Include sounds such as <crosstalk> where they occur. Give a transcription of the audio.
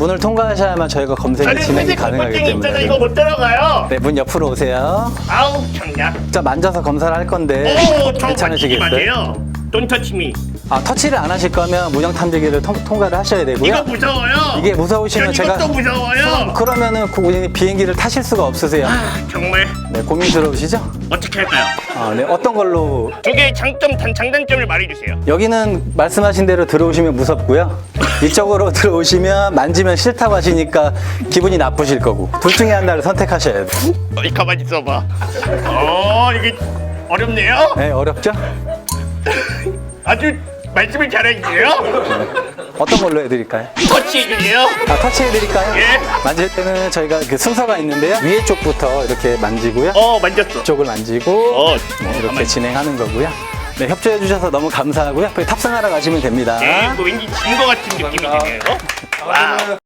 문을 통과하셔야만 저희가 검색이 진행이 가능하기 때문에. 이거 못 들어가요. 네, 문 옆으로 오세요. 아우 참냐. 자, 만져서 검사를 할 건데 오, 저 괜찮으시겠어요? 마세요. 돈 터치미. 아, 터치를 안 하실 거면 문형 탐지기를 통, 통과를 하셔야 되고요. 이거 무서워요. 이게 무서우시면 전 제가 이것도 무서워요. 그러면은 고객님 비행기를 타실 수가 없으세요. 아, 정말 네, 고민스러우시죠? 어떻게 할까요? 아, 네, 어떤 걸로 두 개의 장점, 단, 장단점을 말해주세요. 여기는 말씀하신 대로 들어오시면 무섭고요. 이쪽으로 <laughs> 들어오시면 만지면 싫다고 하시니까 기분이 나쁘실 거고 둘 중에 하나를 선택하셔야 돼요. 어, 이 가만히 있어봐. 어, 이게 어렵네요. 네, 어렵죠? 아주 말씀을 잘해주세요. 어떤 걸로 해드릴까요? 터치해주세요. 아, 터치해드릴까요? 예. 만질 때는 저희가 그 순서가 있는데요. 위에 쪽부터 이렇게 만지고요. 어, 만졌어. 쪽을 만지고 어, 네, 이렇게 가만히. 진행하는 거고요. 네, 협조해 주셔서 너무 감사하고요. 빨리 탑승하러 가시면 됩니다. 네, 이거 왠지 진거 같은 느낌이 드네요. 와우.